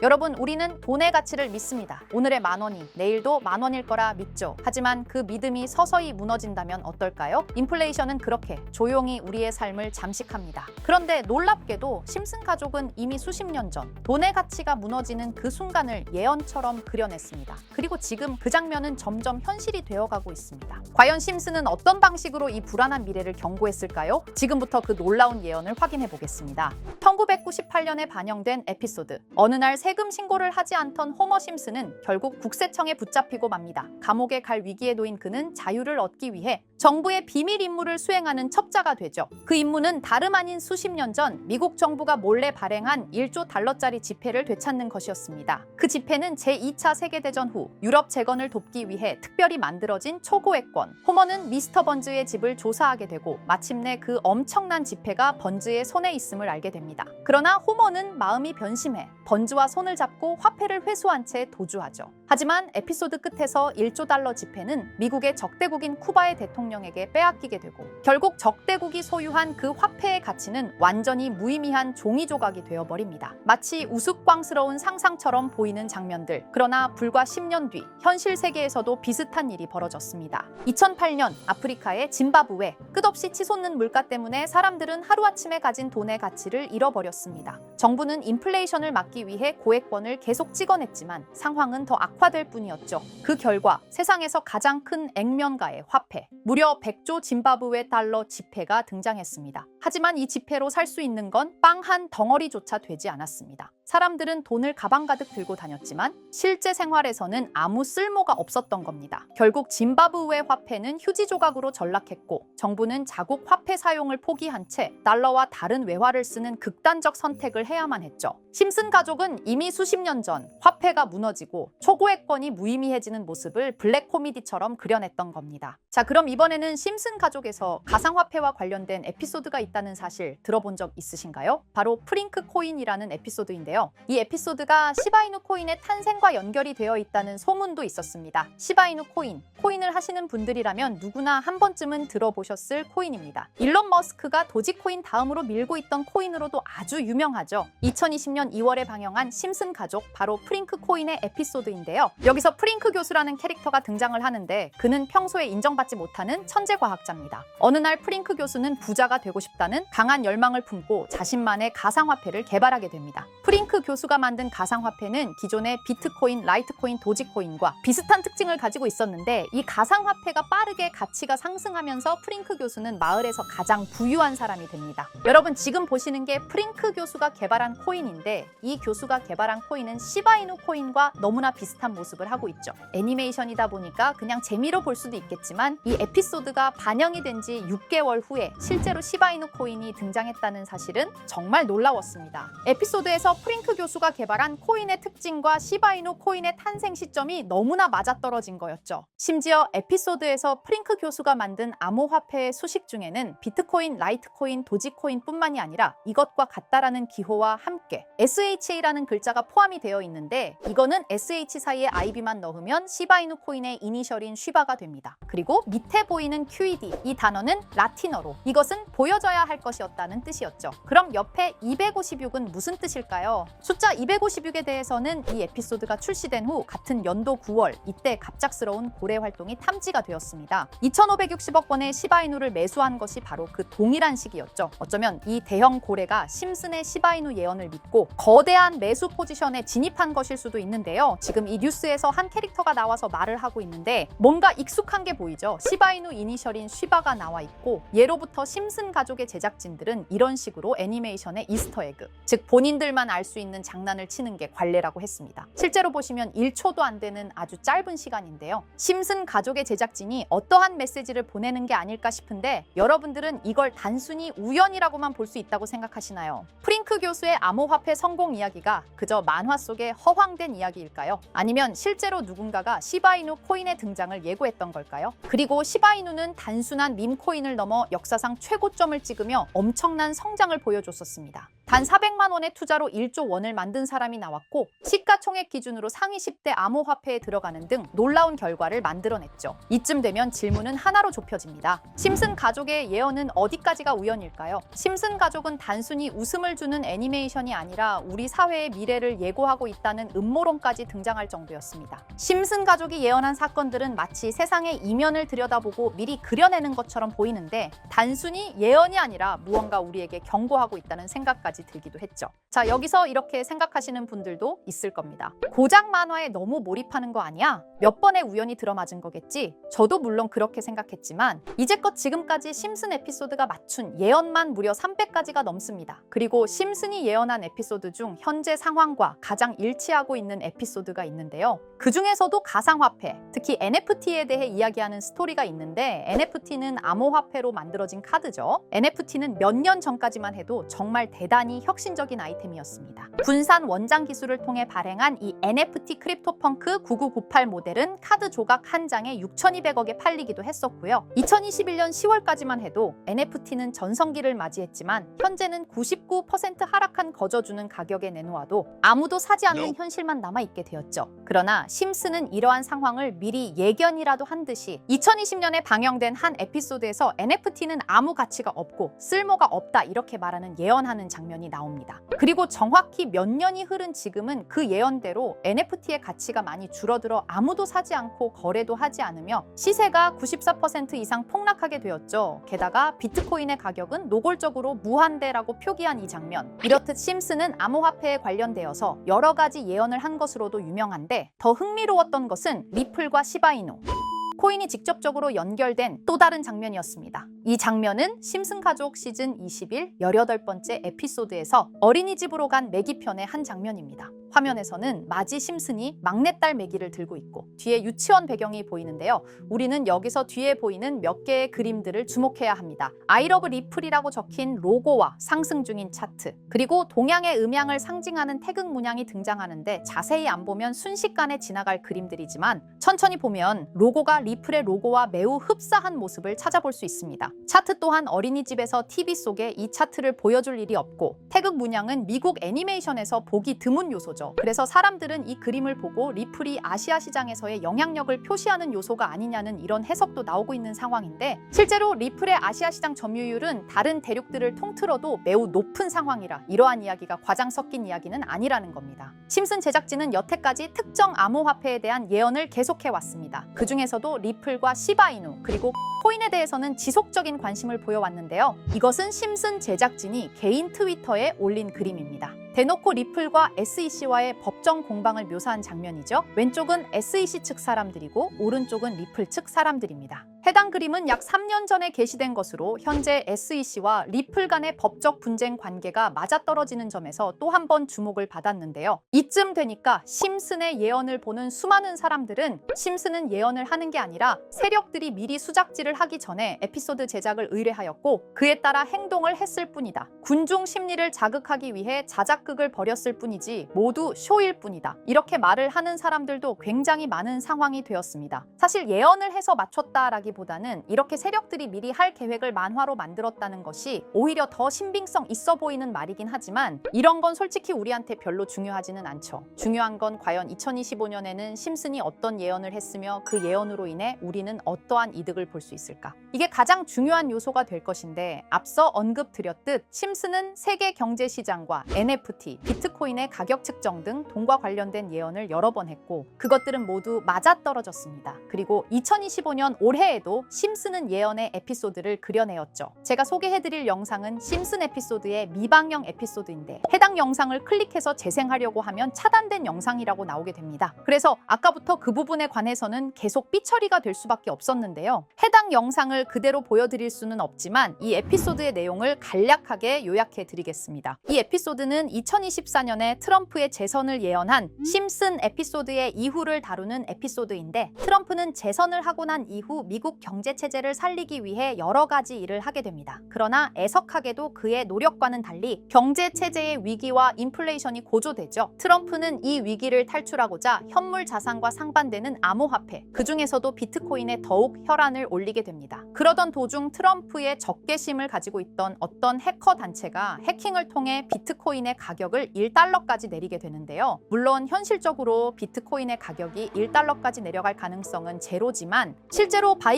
여러분, 우리는 돈의 가치를 믿습니다. 오늘의 만 원이 내일도 만 원일 거라 믿죠. 하지만 그 믿음이 서서히 무너진다면 어떨까요? 인플레이션은 그렇게 조용히 우리의 삶을 잠식합니다. 그런데 놀랍게도 심슨 가족은 이미 수십 년 전 돈의 가치가 무너지는 그 순간을 예언처럼 그려냈습니다. 그리고 지금 그 장면은 점점 현실이 되어가고 있습니다. 과연 심슨은 어떤 방식으로 이 불안한 미래를 경고했을까요? 지금부터 그 놀라운 예언을 확인해 보겠습니다. 1998년에 반영된 에피소드. 어느 날 세금 신고를 하지 않던 호머 심슨은 결국 국세청에 붙잡히고 맙니다. 감옥에 갈 위기에 놓인 그는 자유를 얻기 위해 정부의 비밀 임무를 수행하는 첩자가 되죠. 그 임무는 다름 아닌 수십 년 전 미국 정부가 몰래 발행한 1조 달러짜리 지폐를 되찾는 것이었습니다. 그 지폐는 제2차 세계대전 후 유럽 재건을 돕기 위해 특별히 만들어진 초고액권. 호머는 미스터 번즈의 집을 조사하게 되고 마침내 그 엄청난 지폐가 번즈의 손에 있음을 알게 됩니다. 그러나 호머는 마음이 변심해 번즈와 손을 잡고 화폐를 회수한 채 도주하죠. 하지만 에피소드 끝에서 1조 달러 지폐는 미국의 적대국인 쿠바의 대통령에게 빼앗기게 되고 결국 적대국이 소유한 그 화폐의 가치는 완전히 무의미한 종이 조각이 되어버립니다. 마치 우스꽝스러운 상상처럼 보이는 장면들. 그러나 불과 10년 뒤 현실 세계에서도 비슷한 일이 벌어졌습니다. 2008년 아프리카의 짐바브웨 끝없이 치솟는 물가 때문에 사람들은 하루아침에 가진 돈의 가치를 잃어버렸습니다. 정부는 인플레이션을 막기 위해 고액권을 계속 찍어냈지만 상황은 더 악화 될 뿐이었죠. 그 결과 세상에서 가장 큰 액면가의 화폐, 무려 100조 짐바브웨 달러 지폐가 등장했습니다. 하지만 이 지폐로 살 수 있는 건 빵 한 덩어리조차 되지 않았습니다. 사람들은 돈을 가방 가득 들고 다녔지만 실제 생활에서는 아무 쓸모가 없었던 겁니다. 결국 짐바브웨 화폐는 휴지 조각으로 전락했고 정부는 자국 화폐 사용을 포기한 채 달러와 다른 외화를 쓰는 극단적 선택을 해야만 했죠. 심슨 가족은 이미 수십 년 전 화폐가 무너지고 초고 액권이 무의미해지는 모습을 블랙 코미디처럼 그려냈던 겁니다. 자, 그럼 이번에는 심슨 가족에서 가상화폐와 관련된 에피소드가 있다는 사실 들어본 적 있으신가요? 바로 프링크 코인이라는 에피소드인데요. 이 에피소드가 시바이누 코인의 탄생과 연결이 되어 있다는 소문도 있었습니다. 시바이누 코인, 코인을 하시는 분들이라면 누구나 한 번쯤은 들어보셨을 코인입니다. 일론 머스크가 도지코인 다음으로 밀고 있던 코인으로도 아주 유명하죠. 2020년 2월에 방영한 심슨 가족, 바로 프링크 코인의 에피소드인데요. 여기서 프링크 교수라는 캐릭터가 등장을 하는데 그는 평소에 인정받지 못하는 천재 과학자입니다. 어느 날 프링크 교수는 부자가 되고 싶다는 강한 열망을 품고 자신만의 가상화폐를 개발하게 됩니다. 프링크 교수가 만든 가상화폐는 기존의 비트코인, 라이트코인, 도지코인과 비슷한 특징을 가지고 있었는데 이 가상화폐가 빠르게 가치가 상승하면서 프링크 교수는 마을에서 가장 부유한 사람이 됩니다. 여러분 지금 보시는 게 프링크 교수가 개발한 코인인데 이 교수가 개발한 코인은 시바이누 코인과 너무나 비슷한 모습을 하고 있죠. 애니메이션이다 보니까 그냥 재미로 볼 수도 있겠지만 이 에피소드가 반영이 된 지 6개월 후에 실제로 시바이누 코인이 등장했다는 사실은 정말 놀라웠습니다. 에피소드에서 프링크 교수가 개발한 코인의 특징과 시바이누 코인의 탄생 시점이 너무나 맞아떨어진 거였죠. 심지어 에피소드에서 프링크 교수가 만든 암호화폐의 수식 중에는 비트코인, 라이트코인, 도지코인뿐만이 아니라 이것과 같다라는 기호와 함께 SHA라는 글자가 포함이 되어 있는데 이거는 SH 사이 에 IB만 넣으면 시바이누 코인의 이니셜인 쉬바가 됩니다. 그리고 밑에 보이는 QED 이 단어는 라틴어로 이것은 보여져야 할 것이었다는 뜻이었죠. 그럼 옆에 256은 무슨 뜻일까요? 숫자 256에 대해서는 이 에피소드가 출시된 후 같은 연도 9월 이때 갑작스러운 고래 활동이 탐지가 되었습니다. 2,560억 원의 시바이누를 매수한 것이 바로 그 동일한 시기였죠. 어쩌면 이 대형 고래가 심슨의 시바이누 예언을 믿고 거대한 매수 포지션에 진입한 것일 수도 있는데요. 지금 이 뉴스에서 한 캐릭터가 나와서 말을 하고 있는데 뭔가 익숙한 게 보이죠. 시바이누 이니셜인 쉬바가 나와 있고 예로부터 심슨 가족의 제작진들은 이런 식으로 애니메이션의 이스터에그, 즉 본인들만 알 수 있는 장난을 치는 게 관례라고 했습니다. 실제로 보시면 1초도 안 되는 아주 짧은 시간인데요. 심슨 가족의 제작진이 어떠한 메시지를 보내는 게 아닐까 싶은데 여러분들은 이걸 단순히 우연이라고만 볼 수 있다고 생각하시나요? 프 링크 교수의 암호화폐 성공 이야기가 그저 만화 속의 허황된 이야기일까요? 아니면 실제로 누군가가 시바이누 코인의 등장을 예고했던 걸까요? 그리고 시바이누는 단순한 밈 코인을 넘어 역사상 최고점을 찍으며 엄청난 성장을 보여줬었습니다. 단 400만 원의 투자로 1조 원을 만든 사람이 나왔고 시가총액 기준으로 상위 10대 암호화폐에 들어가는 등 놀라운 결과를 만들어냈죠. 이쯤 되면 질문은 하나로 좁혀집니다. 심슨 가족의 예언은 어디까지가 우연일까요? 심슨 가족은 단순히 웃음을 주는 애니메이션이 아니라 우리 사회의 미래를 예고하고 있다는 음모론까지 등장할 정도였습니다. 심슨 가족이 예언한 사건들은 마치 세상의 이면을 들여다보고 미리 그려내는 것처럼 보이는데 단순히 예언이 아니라 무언가 우리에게 경고하고 있다는 생각까지 들기도 했죠. 자, 여기서 이렇게 생각하시는 분들도 있을 겁니다. 고작 만화에 너무 몰입하는 거 아니야? 몇 번의 우연이 들어맞은 거겠지? 저도 물론 그렇게 생각했지만 이제껏 지금까지 심슨 에피소드가 맞춘 예언만 무려 300가지가 넘습니다. 그리고 심슨이 예언한 에피소드 중 현재 상황과 가장 일치하고 있는 에피소드가 있는데요. 그 중에서도 가상화폐, 특히 NFT에 대해 이야기하는 스토리가 있는데 NFT는 암호화폐로 만들어진 카드죠. NFT는 몇 년 전까지만 해도 정말 대단히 혁신적인 아이템이었습니다. 분산 원장 기술을 통해 발행한 이 NFT 크립토펑크 9998 모델은 카드 조각 한 장에 6,200억에 팔리기도 했었고요. 2021년 10월까지만 해도 NFT는 전성기를 맞이했지만 현재는 99% 하락한 거저주는 가격에 내놓아도 아무도 사지 않는 현실만 남아 있게 되었죠. 그러나 심스는 이러한 상황을 미리 예견이라도 한 듯이 2020년에 방영된 한 에피소드에서 NFT는 아무 가치가 없고 쓸모가 없다 이렇게 말하는 예언하는 장면이 나옵니다. 그리고 정확히 몇 년이 흐른 지금은 그 예언대로 NFT의 가치가 많이 줄어들어 아무도 사지 않고 거래도 하지 않으며 시세가 94% 이상 폭락하게 되었죠. 게다가 비트코인의 가격은 노골적으로 무한대라고 표기한 이 장면. 이렇듯 심스는 암호화폐에 관련되어서 여러 가지 예언을 한 것으로도 유명한데 더 흥미로웠던 것은 리플과 시바이노. 코인이 직접적으로 연결된 또 다른 장면이었습니다. 이 장면은 심슨 가족 시즌 21 18번째 에피소드에서 어린이집으로 간 매기 편의 한 장면입니다. 화면에서는 마지 심슨이 막내딸 매기를 들고 있고 뒤에 유치원 배경이 보이는데요. 우리는 여기서 뒤에 보이는 몇 개의 그림들을 주목해야 합니다. 아이러브 리플이라고 적힌 로고와 상승 중인 차트, 그리고 동양의 음양을 상징하는 태극 문양이 등장하는데 자세히 안 보면 순식간에 지나갈 그림들이지만 천천히 보면 로고가 리플의 로고와 매우 흡사한 모습을 찾아볼 수 있습니다. 차트 또한 어린이집에서 TV 속에 이 차트를 보여줄 일이 없고 태극 문양은 미국 애니메이션에서 보기 드문 요소죠. 그래서 사람들은 이 그림을 보고 리플이 아시아 시장에서의 영향력을 표시하는 요소가 아니냐는 이런 해석도 나오고 있는 상황인데 실제로 리플의 아시아 시장 점유율은 다른 대륙들을 통틀어도 매우 높은 상황이라 이러한 이야기가 과장 섞인 이야기는 아니라는 겁니다. 심슨 제작진은 여태까지 특정 암호화폐에 대한 예언을 계속해 왔습니다. 그 중에서도 리플과 시바이누 그리고 코인에 대해서는 지속적인 관심을 보여왔는데요. 이것은 심슨 제작진이 개인 트위터에 올린 그림입니다. 대놓고 리플과 SEC와의 법정 공방을 묘사한 장면이죠. 왼쪽은 SEC 측 사람들이고 오른쪽은 리플 측 사람들입니다. 해당 그림은 약 3년 전에 게시된 것으로 현재 SEC와 리플 간의 법적 분쟁 관계가 맞아떨어지는 점에서 또 한 번 주목을 받았는데요. 이쯤 되니까 심슨의 예언을 보는 수많은 사람들은 심슨은 예언을 하는 게 아니라 세력들이 미리 수작질을 하기 전에 에피소드 제작을 의뢰하였고 그에 따라 행동을 했을 뿐이다. 군중 심리를 자극하기 위해 자작극을 벌였을 뿐이지 모두 쇼일 뿐이다. 이렇게 말을 하는 사람들도 굉장히 많은 상황이 되었습니다. 사실 예언을 해서 맞췄다라기 보다는 이렇게 세력들이 미리 할 계획을 만화로 만들었다는 것이 오히려 더 신빙성 있어 보이는 말이긴 하지만 이런 건 솔직히 우리한테 별로 중요하지는 않죠. 중요한 건 과연 2025년에는 심슨이 어떤 예언을 했으며 그 예언으로 인해 우리는 어떠한 이득을 볼 수 있을까? 이게 가장 중요한 요소가 될 것인데 앞서 언급드렸듯 심슨은 세계 경제 시장과 NFT, 비트코인의 가격 측정 등 돈과 관련된 예언을 여러 번 했고 그것들은 모두 맞아떨어졌습니다. 그리고 2025년 올해에 도 심슨은 예언의 에피소드를 그려내었죠. 제가 소개해드릴 영상은 심슨 에피소드의 미방영 에피소드인데 해당 영상을 클릭해서 재생하려고 하면 차단된 영상이라고 나오게 됩니다. 그래서 아까부터 그 부분에 관해서는 계속 삐처리가 될 수밖에 없었는데요. 해당 영상을 그대로 보여드릴 수는 없지만 이 에피소드의 내용을 간략하게 요약해 드리겠습니다. 이 에피소드는 2024년에 트럼프의 재선을 예언한 심슨 에피소드의 이후를 다루는 에피소드인데 트럼프는 재선을 하고 난 이후 미국 미국 경제 체제를 살리기 위해 여러 가지 일을 하게 됩니다. 그러나 애석하게도 그의 노력과는 달리 경제 체제의 위기와 인플레이션이 고조되죠. 트럼프는 이 위기를 탈출하고자 현물 자산과 상반되는 암호화폐, 그 중에서도 비트코인에 더욱 혈안을 올리게 됩니다. 그러던 도중 트럼프의 적개심을 가지고 있던 어떤 해커 단체가 해킹을 통해 비트코인의 가격을 1달러까지 내리게 되는데요. 물론 현실적으로 비트코인의 가격이 1달러까지 내려갈 가능성은 제로지만 실제로 바이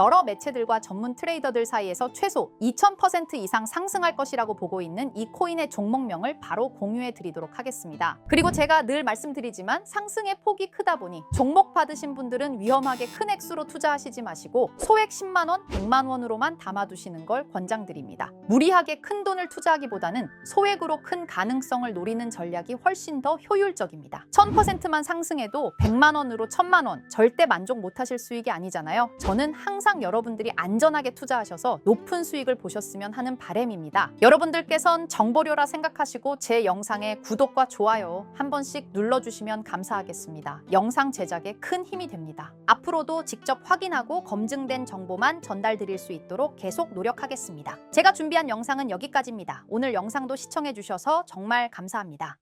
여러 매체들과 전문 트레이더들 사이에서 최소 2000% 이상 상승할 것이라고 보고 있는 이 코인의 종목명을 바로 공유해 드리도록 하겠습니다. 그리고 제가 늘 말씀드리지만 상승의 폭이 크다 보니 종목 받으신 분들은 위험하게 큰 액수로 투자하시지 마시고 소액 10만 원, 100만 원으로만 담아두시는 걸 권장드립니다. 무리하게 큰 돈을 투자하기보다는 소액으로 큰 가능성을 노리는 전략이 훨씬 더 효율적입니다. 1000%만 상승해도 100만 원으로 1000만 원 절대 만족 못하실 수익이 아니잖아요. 저는 항상 여러분들이 안전하게 투자하셔서 높은 수익을 보셨으면 하는 바램입니다. 여러분들께선 정보료라 생각하시고 제 영상에 구독과 좋아요 한 번씩 눌러주시면 감사하겠습니다. 영상 제작에 큰 힘이 됩니다. 앞으로도 직접 확인하고 검증된 정보만 전달드릴 수 있도록 계속 노력하겠습니다. 제가 준비한 영상은 여기까지입니다. 오늘 영상도 시청해주셔서 정말 감사합니다.